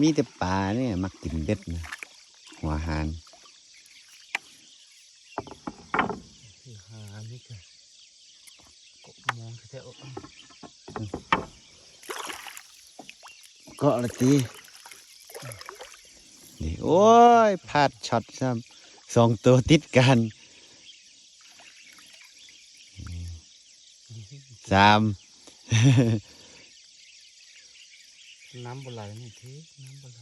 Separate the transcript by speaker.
Speaker 1: มีแต่ปลาเนี่ยมักกินเบ็ดนะหัวหาน
Speaker 2: คือหานี่กันกบมองแท้ๆเอา
Speaker 1: เก็ละตีนี่โอ้ยพลาดช็อตซ้ำสองตัวติดกันสาม
Speaker 2: น้ำบไหลนี่ทีน้ำบไหล